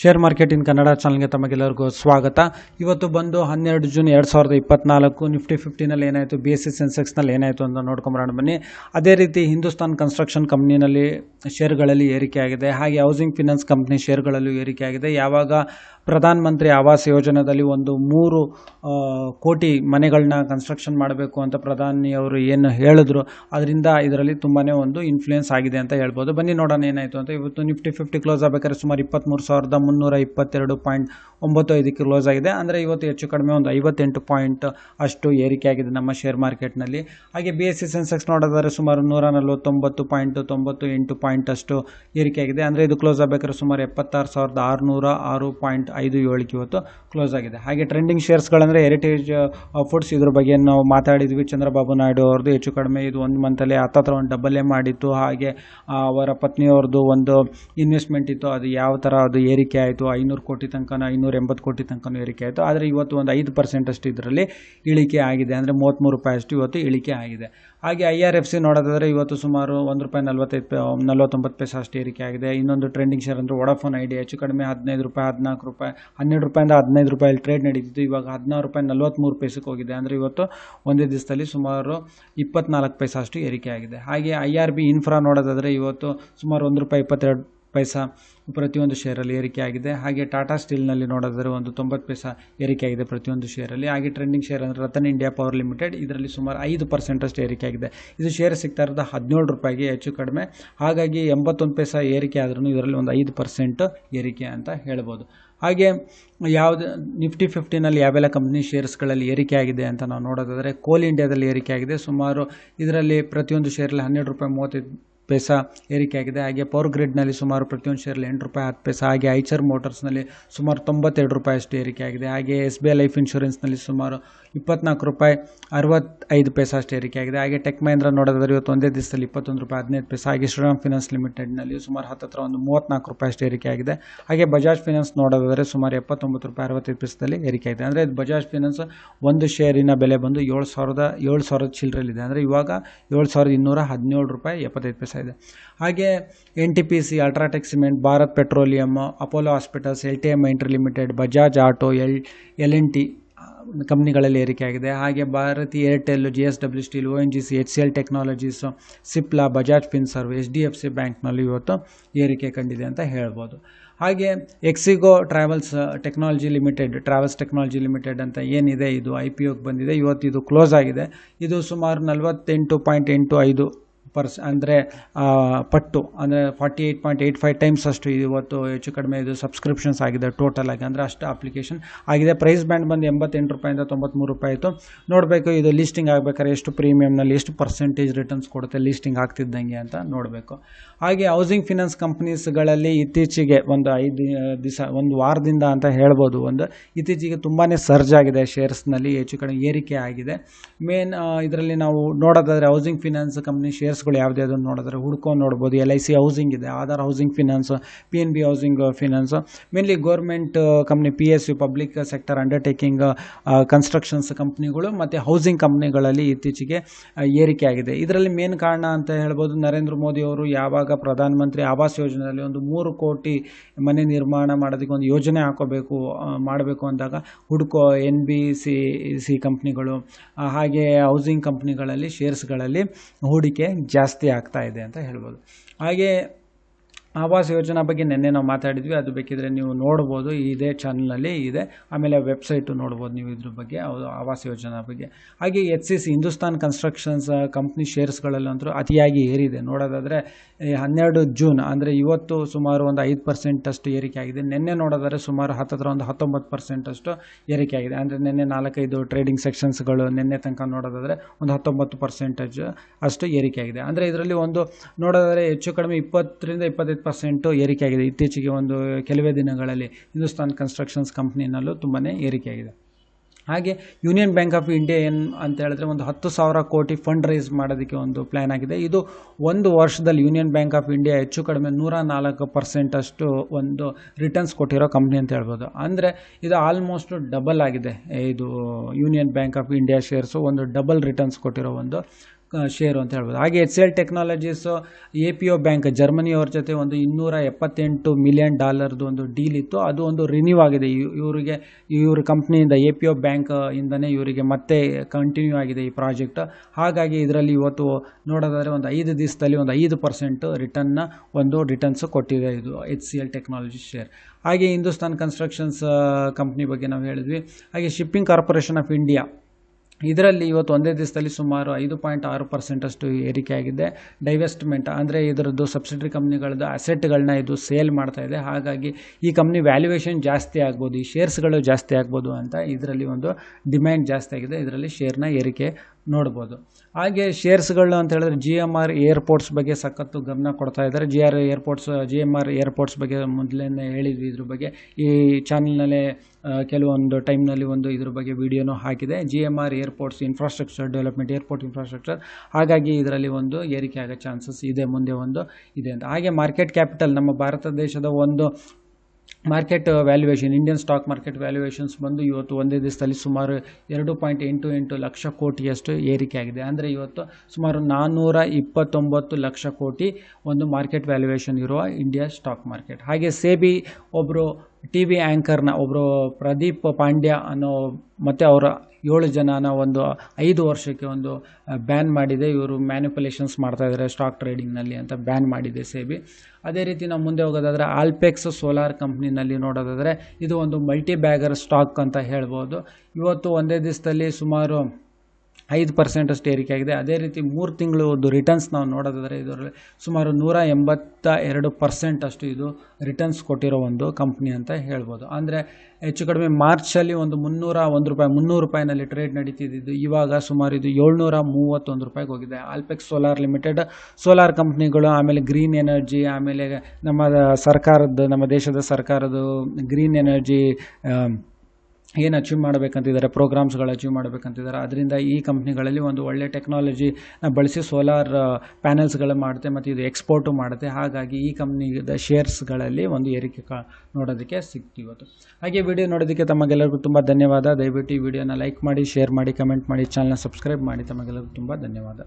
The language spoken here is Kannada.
ಶೇರ್ ಮಾರ್ಕೆಟ್ ಇನ್ ಕನ್ನಡ ಚಾನಲ್ಗೆ ತಮಗೆಲ್ಲರಿಗೂ ಸ್ವಾಗತ. ಇವತ್ತು ಬಂದು ಹನ್ನೆರಡು ಜೂನ್ ಎರಡು ಸಾವಿರದ ಇಪ್ಪತ್ನಾಲ್ಕು ನಿಫ್ಟಿ ಫಿಫ್ಟಿನಲ್ಲಿ ಏನಾಯಿತು ಬಿ ಎಸ್ ಸಿ ಸೆನ್ಸೆಕ್ಸ್ನಲ್ಲಿ ಏನಾಯಿತು ಅಂತ ನೋಡ್ಕೊಂಬರೋಣ ಬನ್ನಿ. ಅದೇ ರೀತಿ ಹಿಂದೂಸ್ತಾನ್ ಕನ್ಸ್ಟ್ರಕ್ಷನ್ ಕಂಪ್ನಿನಲ್ಲಿ ಶೇರ್ಗಳಲ್ಲಿ ಏರಿಕೆಯಾಗಿದೆ ಹಾಗೆ ಹೌಸಿಂಗ್ ಫಿನಾನ್ಸ್ ಕಂಪ್ನಿ ಶೇರ್ಗಳಲ್ಲೂ ಏರಿಕೆಯಾಗಿದೆ ಯಾವಾಗ ಪ್ರಧಾನ ಮಂತ್ರಿ ಆವಾಸ್ ಯೋಜನೆಯಲ್ಲಿ ಒಂದು ಮೂರು ಕೋಟಿ ಮನೆಗಳನ್ನ ಕನ್ಸ್ಟ್ರಕ್ಷನ್ ಮಾಡಬೇಕು ಅಂತ ಪ್ರಧಾನಿಯವರು ಏನು ಹೇಳಿದ್ರು, ಅದರಿಂದ ಇದರಲ್ಲಿ ತುಂಬಾ ಒಂದು ಇನ್ಫ್ಲೂಯೆನ್ಸ್ ಆಗಿದೆ ಅಂತ ಹೇಳ್ಬೋದು. ಬನ್ನಿ ನೋಡೋಣ ಏನಾಯಿತು ಅಂತ. ಇವತ್ತು ನಿಫ್ಟಿ ಫಿಫ್ಟಿ ಕ್ಲೋಸ್ ಆಗಬೇಕಾದ್ರೆ ಸುಮಾರು ಇಪ್ಪತ್ತ್ಮೂರು ಸಾವಿರದ ಮುನ್ನೂರ ಇಪ್ಪತ್ತೆರಡು ಪಾಯಿಂಟ್ ಒಂಬತ್ತು ಐದಕ್ಕೆ ಕ್ಲೋಸ್ ಆಗಿದೆ. ಅಂದರೆ ಇವತ್ತು ಹೆಚ್ಚು ಕಡಿಮೆ ಒಂದು ಐವತ್ತೆಂಟು ಪಾಯಿಂಟ್ ಅಷ್ಟು ಏರಿಕೆ ಆಗಿದೆ ನಮ್ಮ ಶೇರ್ ಮಾರ್ಕೆಟ್ನಲ್ಲಿ ಹಾಗೆ ಬಿ ಎಸ್ ಸಿ ಸೆನ್ಸೆಕ್ಸ್ ನೋಡೋದಾದರೆ ಸುಮಾರು ನೂರ ನಲವತ್ತೊಂಬತ್ತು ಪಾಯಿಂಟ್ ತೊಂಬತ್ತು ಎಂಟು ಪಾಯಿಂಟ್ ಅಷ್ಟು ಏರಿಕೆ ಆಗಿದೆ. ಅಂದರೆ ಇದು ಕ್ಲೋಸ್ ಆಗಬೇಕಾದ್ರೆ ಸುಮಾರು ಎಪ್ಪತ್ತಾರು ಸಾವಿರದ ಆರುನೂರ ಆರು ಪಾಯಿಂಟ್ ಐದು ಏಳಿಗೆ ಇವತ್ತು ಕ್ಲೋಸ್ ಆಗಿದೆ. ಹಾಗೆ ಟ್ರೆಂಡಿಂಗ್ ಶೇರ್ಸ್ಗಳಂದರೆ ಹೆರಿಟೇಜ್ ಫುಡ್ಸ್ ಇದ್ರ ಬಗ್ಗೆ ನಾವು ಮಾತಾಡಿದ್ವಿ. ಚಂದ್ರಬಾಬು ನಾಯ್ಡು ಅವ್ರದ್ದು ಹೆಚ್ಚು ಕಡಿಮೆ ಇದು ಒಂದು ಮಂತಲ್ಲಿ ಹತ್ತತ್ರ ಒಂದು ಡಬ್ಬಲೇ ಮಾಡಿತ್ತು. ಹಾಗೆ ಅವರ ಪತ್ನಿಯವ್ರದ್ದು ಒಂದು ಇನ್ವೆಸ್ಟ್ಮೆಂಟ್ ಇತ್ತು. ಅದು ಯಾವ ಥರ ಅದು ಏರಿಕೆ ಆಯಿತು, ಐನೂರು ಕೋಟಿ ತನಕ ಐನೂರ ಎಂಬತ್ತು ಕೋಟಿ ತನಕ ಏರಿಕೆ ಆಯಿತು. ಆದರೆ ಇವತ್ತು ಒಂದು ಐದು ಪರ್ಸೆಂಟ್ ಅಷ್ಟು ಇದರಲ್ಲಿ ಇಳಿಕೆ ಆಗಿದೆ. ಅಂದರೆ ಮೂವತ್ತ್ಮೂರು ರೂಪಾಯಿ ಅಷ್ಟು ಇವತ್ತು ಇಳಿಕೆ ಆಗಿದೆ. ಹಾಗೆ ಐ ಆರ್ ಎಫ್ ಸಿ ನೋಡೋದಾದರೆ ಇವತ್ತು ಸುಮಾರು ಒಂದು ರೂಪಾಯಿ ನಲ್ವತ್ತೈದು ನಲ್ವತ್ತೊಂಬತ್ತು ಪೈಸೆ ಅಷ್ಟು ಏರಿಕೆ ಆಗಿದೆ. ಇನ್ನೊಂದು ಟ್ರೆಂಡಿಂಗ್ ಶೇರ್ ಅಂದರೆ ವಡಾಫೋನ್ ಐಡಿಯಾ ಹೆಚ್ಚು ಕಡಿಮೆ ಹದಿನೈದು ರೂಪಾಯಿ, ಹದಿನಾಲ್ಕು ರೂಪಾಯಿ, ಹನ್ನೆರಡು ರೂಪಾಯಿಂದ ಹದಿನೈದು ರೂಪಾಯಲ್ಲಿ ಟ್ರೇಡ್ ನಡೀತಿತ್ತು. ಇವಾಗ ಹದಿನಾರು ರೂಪಾಯಿ ನಲ್ವತ್ತ್ಮೂರು ಪೈಸಕ್ಕೆ ಹೋಗಿದೆ. ಅಂದರೆ ಇವತ್ತು ಒಂದೇ ದಿವಸದಲ್ಲಿ ಸುಮಾರು ಇಪ್ಪತ್ನಾಲ್ಕು ಪೈಸೆ ಅಷ್ಟು ಏರಿಕೆ ಆಗಿದೆ. ಹಾಗೆ ಐ ಆರ್ ಬಿ ಇನ್ಫ್ರಾ ನೋಡೋದಾದರೆ ಇವತ್ತು ಸುಮಾರು ಒಂದು ರೂಪಾಯಿ ಇಪ್ಪತ್ತೆರಡು ಪೈಸಾ ಪ್ರತಿಯೊಂದು ಶೇರಲ್ಲಿ ಏರಿಕೆ ಆಗಿದೆ. ಹಾಗೆ ಟಾಟಾ ಸ್ಟೀಲ್ನಲ್ಲಿ ನೋಡೋದಾದರೆ ಒಂದು ತೊಂಬತ್ತು ಪೈಸಾ ಏರಿಕೆ ಆಗಿದೆ ಪ್ರತಿಯೊಂದು ಶೇರಲ್ಲಿ ಹಾಗೆ ಟ್ರೆಂಡಿಂಗ್ ಶೇರ್ ಅಂದರೆ ರತನ್ ಇಂಡಿಯಾ ಪವರ್ ಲಿಮಿಟೆಡ್ ಇದರಲ್ಲಿ ಸುಮಾರು ಐದು ಪರ್ಸೆಂಟಷ್ಟು ಏರಿಕೆ ಆಗಿದೆ. ಇದು ಶೇರ್ ಸಿಗ್ತಾ ಇರೋದು ಹದಿನೇಳು ರೂಪಾಯಿಗೆ ಹೆಚ್ಚು ಕಡಿಮೆ. ಹಾಗಾಗಿ ಎಂಬತ್ತೊಂದು ಪೈಸಾ ಏರಿಕೆ ಆದ್ರೂ ಇದರಲ್ಲಿ ಒಂದು ಐದು ಪರ್ಸೆಂಟ್ ಏರಿಕೆ ಅಂತ ಹೇಳ್ಬೋದು. ಹಾಗೆ ಯಾವುದು ನಿಫ್ಟಿ ಫಿಫ್ಟಿನಲ್ಲಿ ಯಾವೆಲ್ಲ ಕಂಪ್ನಿ ಶೇರ್ಸ್ಗಳಲ್ಲಿ ಏರಿಕೆ ಆಗಿದೆ ಅಂತ ನಾವು ನೋಡೋದಾದರೆ ಕೋಲ್ ಇಂಡಿಯಾದಲ್ಲಿ ಏರಿಕೆ ಆಗಿದೆ. ಸುಮಾರು ಇದರಲ್ಲಿ ಪ್ರತಿಯೊಂದು ಶೇರಲ್ಲಿ ಹನ್ನೆರಡು ರೂಪಾಯಿ ಮೂವತ್ತೈದು ಪೈಸಾ ಏರಿಕೆ ಆಗಿದೆ. ಹಾಗೆ ಪವರ್ ಗ್ರಿಡ್ನಲ್ಲಿ ಸುಮಾರು ಪ್ರತಿಯೊಂದು ಶೇರಲ್ಲಿ ಎಂಟು ರೂಪಾಯಿ ಹತ್ತು ಪೈಸಾ, ಹಾಗೆ ಐಚರ್ ಮೋಟರ್ಸ್ನಲ್ಲಿ ಸುಮಾರು ತೊಂಬತ್ತೆರಡು ರೂಪಾಯಿ ಅಷ್ಟು ಏರಿಕೆ ಆಗಿದೆ. ಹಾಗೆ ಎಸ್ ಬಿ ಐ ಲೈಫ್ ಇನ್ಶೂರೆನ್ಸ್ನಲ್ಲಿ ಸುಮಾರು ಇಪ್ಪತ್ನಾಲ್ಕು ರೂಪಾಯಿ ಅರವತ್ತೈದು ಪೈಸಾ ಅಷ್ಟು ಏರಿಕೆ ಆಗಿದೆ. ಹಾಗೆ ಟೆಕ್ ಮಹೇಂದ್ರ ನೋಡೋದಾದ್ರೆ ಇವತ್ತು ಒಂದೇ ದಿವಸದಲ್ಲಿ ಇಪ್ಪತ್ತೊಂದು ರೂಪಾಯಿ ಹದಿನೈದು ಪೈಸಾ, ಹಾಗೆ ಶ್ರೀರಾಮ್ ಫಿನಾನ್ಸ್ ಲಿಮಿಟೆಡ್ನಲ್ಲಿ ಸುಮಾರು ಹತ್ತತ್ರ ಒಂದು ಮೂವತ್ತ್ನಾಲ್ಕು ರೂಪಾಯಿ ಅಷ್ಟು ಏರಿಕೆ ಆಗಿದೆ. ಹಾಗೆ ಬಜಾಜ್ ಫಿನಾನ್ಸ್ ನೋಡೋದಾದರೆ ಸುಮಾರು ಎಪ್ಪತ್ತೊಂಬತ್ತು ರೂಪಾಯಿ ಅರವತ್ತೈದು ಪೈಸದಲ್ಲಿ ಏರಿಕೆ ಆಗಿದೆ. ಅಂದರೆ ಬಜಾಜ್ ಫಿನಾನ್ಸ್ ಒಂದು ಶೇರಿನ ಬೆಲೆ ಬಂದು ಏಳು ಸಾವಿರದ ಏಳು ಸಾವಿರದ ಚಿಲ್ಲರಲ್ಲಿದೆ ಅಂದರೆ ಇವಾಗ ಏಳು ಸಾವಿರದ ಇನ್ನೂರ ಹದಿನೇಳು ರೂಪಾಯಿ ಎಪ್ಪತ್ತೈದು ಪೈಸೆ ಇದೆ. ಹಾಗೆ N T P C UltraTech cement Bharat petroleum Apollo hospitals L T M inter limited Bajaj auto L L N T ಕಂಪ್ನಿಗಳಲ್ಲಿ ಏರಿಕೆ ಆಗಿದೆ. ಹಾಗೆ Bharti Airtel J S W steel O N G C H C L technologies Cipla Bajaj Finserv H D F C ಬ್ಯಾಂಕ್ನಲ್ಲಿ ಇವತ್ತು ಏರಿಕೆ ಕಂಡಿದೆ ಅಂತ ಹೇಳ್ಬೋದು. ಹಾಗೆ Ixigo travels technology limited travels technology limited ಅಂತ ಏನಿದೆ, ಇದು ಐ ಪಿ ಒಗೆ ಬಂದಿದೆ. ಇವತ್ತು ಇದು ಕ್ಲೋಸ್ ಆಗಿದೆ. ಇದು ಸುಮಾರು ನಲವತ್ತೆಂಟು ಪಾಯಿಂಟ್ ಎಂಟು ಐದು ಪರ್ಸ್ ಅಂದರೆ ಪಟ್ಟು, ಅಂದರೆ forty eight point eight five times ಅಷ್ಟು ಇವತ್ತು ಹೆಚ್ಚು ಕಡಿಮೆ ಇದು ಸಬ್ಸ್ಕ್ರಿಪ್ಷನ್ಸ್ ಆಗಿದೆ ಟೋಟಲ್ ಆಗಿ, ಅಂದರೆ ಅಷ್ಟು ಅಪ್ಲಿಕೇಶನ್ ಆಗಿದೆ. ಪ್ರೈಸ್ ಬ್ಯಾಂಡ್ ಬಂದು ಎಂಬತ್ತೆಂಟು ರೂಪಾಯಿಂದ ತೊಂಬತ್ತ್ಮೂರು ರೂಪಾಯಿ ಆಯಿತು. ನೋಡಬೇಕು ಇದು ಲಿಸ್ಟಿಂಗ್ ಆಗಬೇಕಾದ್ರೆ ಎಷ್ಟು ಪ್ರೀಮಿಯಮ್ನಲ್ಲಿ ಎಷ್ಟು ಪರ್ಸೆಂಟೇಜ್ ರಿಟರ್ನ್ಸ್ ಕೊಡುತ್ತೆ ಲಿಸ್ಟಿಂಗ್ ಆಗ್ತಿದ್ದಂಗೆ ಅಂತ ನೋಡಬೇಕು. ಹಾಗೆ ಹೌಸಿಂಗ್ ಫಿನಾನ್ಸ್ ಕಂಪ್ನೀಸ್ಗಳಲ್ಲಿ ಇತ್ತೀಚೆಗೆ ಒಂದು ಐದು ದಿವಸ ಒಂದು ವಾರದಿಂದ ಅಂತ ಹೇಳ್ಬೋದು ಒಂದು, ಇತ್ತೀಚೆಗೆ ತುಂಬಾ ಸರ್ಜ್ ಆಗಿದೆ ಶೇರ್ಸ್ನಲ್ಲಿ ಹೆಚ್ಚು ಕಡಿಮೆ ಏರಿಕೆ ಆಗಿದೆ. ಮೇನ್ ಇದರಲ್ಲಿ ನಾವು ನೋಡೋದಾದರೆ ಹೌಸಿಂಗ್ ಫಿನಾನ್ಸ್ ಕಂಪ್ನಿ ಶೇರ್ಸ್ಗಳು ಯಾವುದೇ ಅದನ್ನು ನೋಡಿದ್ರೆ ಹುಡ್ಕೊಂಡು ನೋಡ್ಬೋದು. ಎಲ್ ಐ ಸಿ ಹೌಸಿಂಗ್ ಇದೆ Aadhaar housing finance P N B housing finance mainly government company P S U public sector undertaking constructions ಕಂಪ್ನಿಗಳು ಮತ್ತು ಹೌಸಿಂಗ್ ಕಂಪ್ನಿಗಳಲ್ಲಿ ಇತ್ತೀಚೆಗೆ ಏರಿಕೆಯಾಗಿದೆ ಏರಿಕೆ ಆಗಿದೆ. ಇದರಲ್ಲಿ ಮೇನ್ ಕಾರಣ ಅಂತ ಹೇಳ್ಬೋದು, ನರೇಂದ್ರ ಮೋದಿ ಅವರು ಯಾವಾಗ ಪ್ರಧಾನಮಂತ್ರಿ ಆವಾಸ್ ಯೋಜನೆಯಲ್ಲಿ ಒಂದು ಮೂರು ಕೋಟಿ ಮನೆ ನಿರ್ಮಾಣ ಮಾಡೋದಕ್ಕೆ ಒಂದು ಯೋಜನೆ ಹಾಕೋಬೇಕು ಮಾಡಬೇಕು ಅಂದಾಗ ಹುಡ್ಕೋ ಎನ್ ಬಿ ಸಿ ಸಿ ಕಂಪ್ನಿಗಳು ಹಾಗೆ ಹೌಸಿಂಗ್ ಕಂಪ್ನಿಗಳಲ್ಲಿ ಶೇರ್ಸ್ಗಳಲ್ಲಿ ಹೂಡಿಕೆ ಜಾಸ್ತಿ ಆಗ್ತಾ ಇದೆ ಅಂತ ಹೇಳ್ಬೋದು. ಹಾಗೆ ಆವಾಸ್ ಯೋಜನಾ ಬಗ್ಗೆ ನಿನ್ನೆ ನಾವು ಮಾತಾಡಿದ್ವಿ. ಅದು ಬೇಕಿದ್ರೆ ನೀವು ನೋಡ್ಬೋದು. ಇದೇ ಚಾನಲಲ್ಲಿ ಇದೆ. ಆಮೇಲೆ ವೆಬ್ಸೈಟು ನೋಡ್ಬೋದು ನೀವು ಇದ್ರ ಬಗ್ಗೆ ಆವಾಸ್ ಯೋಜನಾ ಬಗ್ಗೆ. ಹಾಗೆ H C C, Hindustan constructions company ಶೇರ್ಸ್ಗಳಲ್ಲಂತೂ ಅತಿಯಾಗಿ ಏರಿದೆ. ನೋಡೋದಾದರೆ ಹನ್ನೆರಡು ಜೂನ್, ಅಂದರೆ ಇವತ್ತು ಸುಮಾರು ಒಂದು ಐದು ಪರ್ಸೆಂಟಷ್ಟು ಏರಿಕೆ ಆಗಿದೆ. ನಿನ್ನೆ ನೋಡೋದಾದರೆ ಸುಮಾರು ಹತ್ತತ್ರ ಒಂದು ಹತ್ತೊಂಬತ್ತು ಪರ್ಸೆಂಟಷ್ಟು ಏರಿಕೆ ಆಗಿದೆ. ಅಂದರೆ ನಿನ್ನೆ ನಾಲ್ಕೈದು ಟ್ರೇಡಿಂಗ್ ಸೆಕ್ಷನ್ಸ್ಗಳು ನಿನ್ನೆ ತನಕ ನೋಡೋದಾದರೆ ಒಂದು ಹತ್ತೊಂಬತ್ತು ಪರ್ಸೆಂಟೇಜ್ ಅಷ್ಟು ಏರಿಕೆ ಆಗಿದೆ. ಅಂದರೆ ಇದರಲ್ಲಿ ಒಂದು, ನೋಡೋದಾದರೆ ಹೆಚ್ಚು ಕಡಿಮೆ ಇಪ್ಪತ್ತರಿಂದ ಇಪ್ಪತ್ತೈದು ಪರ್ಸೆಂಟು ಏರಿಕೆ ಆಗಿದೆ ಇತ್ತೀಚೆಗೆ ಒಂದು ಕೆಲವೇ ದಿನಗಳಲ್ಲಿ ಹಿಂದೂಸ್ತಾನ್ ಕನ್ಸ್ಟ್ರಕ್ಷನ್ಸ್ ಕಂಪ್ನಿನಲ್ಲೂ ತುಂಬಾ ಏರಿಕೆ ಆಗಿದೆ ಹಾಗೆ ಯೂನಿಯನ್ ಬ್ಯಾಂಕ್ ಆಫ್ ಇಂಡಿಯಾ ಏನು ಅಂತ ಹೇಳಿದ್ರೆ ಒಂದು ಹತ್ತು ಸಾವಿರ ಕೋಟಿ ಫಂಡ್ ರೈಸ್ ಮಾಡೋದಕ್ಕೆ ಒಂದು ಪ್ಲ್ಯಾನ್ ಆಗಿದೆ. ಇದು ಒಂದು ವರ್ಷದಲ್ಲಿ ಯೂನಿಯನ್ ಬ್ಯಾಂಕ್ ಆಫ್ ಇಂಡಿಯಾ ಹೆಚ್ಚು ಕಡಿಮೆ ನೂರ ನಾಲ್ಕು ಪರ್ಸೆಂಟ್ ಅಷ್ಟು ಒಂದು ರಿಟರ್ನ್ಸ್ ಕೊಟ್ಟಿರೋ ಕಂಪ್ನಿ ಅಂತ ಹೇಳ್ಬೋದು. ಅಂದರೆ ಇದು ಆಲ್ಮೋಸ್ಟ್ ಡಬಲ್ ಆಗಿದೆ. ಇದು union bank of India shares ಒಂದು ಡಬಲ್ ರಿಟರ್ನ್ಸ್ ಕೊಟ್ಟಿರೋ ಒಂದು ಶೇರು ಅಂತ ಹೇಳ್ಬೋದು. ಹಾಗೆ H C L technologies A P O bank ಜರ್ಮನಿಯವ್ರ ಜೊತೆ ಒಂದು ಇನ್ನೂರ ಎಪ್ಪತ್ತೆಂಟು ಮಿಲಿಯನ್ ಡಾಲರ್ದು ಒಂದು ಡೀಲ್ ಇತ್ತು. ಅದು ಒಂದು ರಿನ್ಯೂ ಆಗಿದೆ. ಇವ್- ಇವರಿಗೆ, ಇವ್ರ ಕಂಪ್ನಿಯಿಂದ ಎ ಪಿ ಒ ಬ್ಯಾಂಕ್ ಇಂದನೇ ಇವರಿಗೆ ಮತ್ತೆ ಕಂಟಿನ್ಯೂ ಆಗಿದೆ ಈ ಪ್ರಾಜೆಕ್ಟ್ ಹಾಗಾಗಿ ಇದರಲ್ಲಿ ಇವತ್ತು ನೋಡೋದಾದರೆ ಒಂದು ಐದು ದಿವಸದಲ್ಲಿ ಒಂದು ಐದು ಪರ್ಸೆಂಟ್ ರಿಟರ್ನ್ನ ಒಂದು ರಿಟರ್ನ್ಸ್ ಕೊಟ್ಟಿದೆ ಇದು H C L technology share ಹಾಗೆ ಹಿಂದೂಸ್ತಾನ್ ಕನ್ಸ್ಟ್ರಕ್ಷನ್ಸ್ ಕಂಪ್ನಿ ಬಗ್ಗೆ ನಾವು ಹೇಳಿದ್ವಿ. ಹಾಗೆ ಶಿಪ್ಪಿಂಗ್ ಕಾರ್ಪೊರೇಷನ್ ಆಫ್ ಇಂಡಿಯಾ ಇದರಲ್ಲಿ ಇವತ್ತು ಒಂದೇ ದಿವಸದಲ್ಲಿ ಸುಮಾರು ಐದು ಪಾಯಿಂಟ್ ಆರು ಪರ್ಸೆಂಟಷ್ಟು ಏರಿಕೆ ಆಗಿದೆ. ಡೈವೆಸ್ಟ್ಮೆಂಟ್ ಅಂದರೆ ಇದರದ್ದು ಸಬ್ಸಿಡರಿ ಕಂಪ್ನಿಗಳದ್ದು ಅಸೆಟ್ಗಳನ್ನ ಇದು ಸೇಲ್ ಮಾಡ್ತಾ ಇದೆ. ಹಾಗಾಗಿ ಈ ಕಂಪ್ನಿ ವ್ಯಾಲ್ಯೂಯೇಷನ್ ಜಾಸ್ತಿ ಆಗ್ಬೋದು, ಈ ಶೇರ್ಸ್ಗಳು ಜಾಸ್ತಿ ಆಗ್ಬೋದು ಅಂತ ಇದರಲ್ಲಿ ಒಂದು ಡಿಮ್ಯಾಂಡ್ ಜಾಸ್ತಿ ಆಗಿದೆ. ಇದರಲ್ಲಿ ಶೇರ್ನ ಏರಿಕೆ ನೋಡ್ಬೋದು. ಹಾಗೆ ಶೇರ್ಸ್ಗಳು ಅಂತ ಹೇಳಿದ್ರೆ ಜಿ ಎಂ ಆರ್ ಏರ್ಪೋರ್ಟ್ಸ್ ಬಗ್ಗೆ ಸಖತ್ತು ಗಮನ ಕೊಡ್ತಾ ಇದ್ದಾರೆ. G R airports G M R airports ಬಗ್ಗೆ ಮೊದಲೇ ಹೇಳಿದ್ವಿ. ಇದ್ರ ಬಗ್ಗೆ ಈ ಚಾನಲ್ನಲ್ಲೇ ಕೆಲವೊಂದು ಟೈಮ್ನಲ್ಲಿ ಒಂದು ಇದ್ರ ಬಗ್ಗೆ ವೀಡಿಯೋನೂ ಹಾಕಿದೆ. G M R airports infrastructure development airport infrastructure ಹಾಗಾಗಿ ಇದರಲ್ಲಿ ಒಂದು ಏರಿಕೆ ಆಗೋ ಚಾನ್ಸಸ್ ಇದೆ, ಮುಂದೆ ಒಂದು ಇದೆ ಅಂತ. ಹಾಗೆ ಮಾರ್ಕೆಟ್ ಕ್ಯಾಪಿಟಲ್ ನಮ್ಮ ಭಾರತ ದೇಶದ ಒಂದು market valuation Indian stock market valuations ಬಂದು ಇವತ್ತು ಒಂದೇ ದಿವಸದಲ್ಲಿ ಸುಮಾರು ಎರಡು ಪಾಯಿಂಟ್ ಎಂಟು ಎಂಟು ಲಕ್ಷ ಕೋಟಿಯಷ್ಟು ಏರಿಕೆಯಾಗಿದೆ. ಅಂದರೆ ಇವತ್ತು ಸುಮಾರು ನಾನ್ನೂರ ಇಪ್ಪತ್ತೊಂಬತ್ತು ಲಕ್ಷ ಕೋಟಿ ಒಂದು ಮಾರ್ಕೆಟ್ ವ್ಯಾಲ್ಯೂಯೇಷನ್ ಇರುವ ಇಂಡಿಯಾ ಸ್ಟಾಕ್ ಮಾರ್ಕೆಟ್ ಹಾಗೆ ಸೇಬಿ ಒಬ್ಬರು ಟಿ ವಿ ಆ್ಯಂಕರ್ನ ಒಬ್ಬರು ಪ್ರದೀಪ್ ಪಾಂಡ್ಯ ಅನ್ನೋ ಮತ್ತು ಅವರ ಏಳು ಜನನ ಒಂದು ಐದು ವರ್ಷಕ್ಕೆ ಒಂದು ಬ್ಯಾನ್ ಮಾಡಿದೆ. ಇವರು ಮ್ಯಾನಿಪುಲೇಷನ್ಸ್ ಮಾಡ್ತಾ ಇದ್ದಾರೆ ಸ್ಟಾಕ್ ಟ್ರೇಡಿಂಗ್ನಲ್ಲಿ ಅಂತ ಬ್ಯಾನ್ ಮಾಡಿದೆ ಸೇಬಿ. ಅದೇ ರೀತಿ ನಾವು ಮುಂದೆ ಹೋಗೋದಾದರೆ ಆಲ್ಪೆಕ್ಸ್ ಸೋಲಾರ್ ಕಂಪ್ನಿನಲ್ಲಿ ನೋಡೋದಾದರೆ ಇದು ಒಂದು ಮಲ್ಟಿ ಬ್ಯಾಗರ್ ಸ್ಟಾಕ್ ಅಂತ ಹೇಳ್ಬೋದು. ಇವತ್ತು ಒಂದೇ ದಿವಸದಲ್ಲಿ ಸುಮಾರು ಐದು ಪರ್ಸೆಂಟಷ್ಟು ಏರಿಕೆ ಆಗಿದೆ. ಅದೇ ರೀತಿ ಮೂರು ತಿಂಗಳು ಒಂದು ರಿಟರ್ನ್ಸ್ ನಾವು ನೋಡೋದಾದರೆ ಇದರಲ್ಲಿ ಸುಮಾರು ನೂರ ಎಂಬತ್ತ ಎರಡು ಪರ್ಸೆಂಟ್ ಅಷ್ಟು ಇದು ರಿಟರ್ನ್ಸ್ ಕೊಟ್ಟಿರೋ ಒಂದು ಕಂಪ್ನಿ ಅಂತ ಹೇಳ್ಬೋದು. ಅಂದರೆ ಹೆಚ್ಚು ಕಡಿಮೆ ಮಾರ್ಚಲ್ಲಿ ಒಂದು ಮುನ್ನೂರ ಒಂದು ರೂಪಾಯಿ, ಮುನ್ನೂರು ರೂಪಾಯಿನಲ್ಲಿ ಟ್ರೇಡ್ ನಡೀತಿದ್ದು ಇವಾಗ ಸುಮಾರು ಇದು ಏಳ್ನೂರ ಮೂವತ್ತೊಂದು ರೂಪಾಯಿಗೆ ಹೋಗಿದೆ. ಆಲ್ಪೆಕ್ಸ್ ಸೋಲಾರ್ ಲಿಮಿಟೆಡ್ ಸೋಲಾರ್ ಕಂಪ್ನಿಗಳು ಆಮೇಲೆ ಗ್ರೀನ್ ಎನರ್ಜಿ ಆಮೇಲೆ ನಮ್ಮ ಸರ್ಕಾರದ, ನಮ್ಮ ದೇಶದ ಸರ್ಕಾರದ ಗ್ರೀನ್ ಎನರ್ಜಿ ಏನು ಅಚೀವ್ ಮಾಡಬೇಕಂತಿದ್ದಾರೆ ಪ್ರೋಗ್ರಾಮ್ಸ್ಗಳು ಅಚೀವ್ ಮಾಡಬೇಕಂತಿದ್ದಾರೆ, ಅದರಿಂದ ಈ ಕಂಪ್ನಿಗಳಲ್ಲಿ ಒಂದು ಒಳ್ಳೆ ಟೆಕ್ನಾಲಜಿನ ಬಳಸಿ ಸೋಲಾರ್ ಪ್ಯಾನೆಲ್ಸ್ಗಳು ಮಾಡುತ್ತೆ ಮತ್ತು ಇದು ಎಕ್ಸ್ಪೋರ್ಟು ಮಾಡುತ್ತೆ. ಹಾಗಾಗಿ ಈ ಕಂಪ್ನಿದ ಶೇರ್ಸ್ಗಳಲ್ಲಿ ಒಂದು ಏರಿಕೆ ಕಾ, ನೋಡೋದಕ್ಕೆ ಸಿಗ್ತಿವತ್ತು ಹಾಗೆ ವಿಡಿಯೋ ನೋಡೋದಕ್ಕೆ ತಮಗೆಲ್ಲರಿಗೂ ತುಂಬ ಧನ್ಯವಾದ. ದಯವಿಟ್ಟು ಈ ವಿಡಿಯೋನ ಲೈಕ್ ಮಾಡಿ ಶೇರ್ ಮಾಡಿ ಕಮೆಂಟ್ ಮಾಡಿ ಚಾನಲ್ನ ಸಬ್ಸ್ಕ್ರೈಬ್ ಮಾಡಿ. ತಮಗೆಲ್ಲರಿಗೂ ತುಂಬ ಧನ್ಯವಾದ.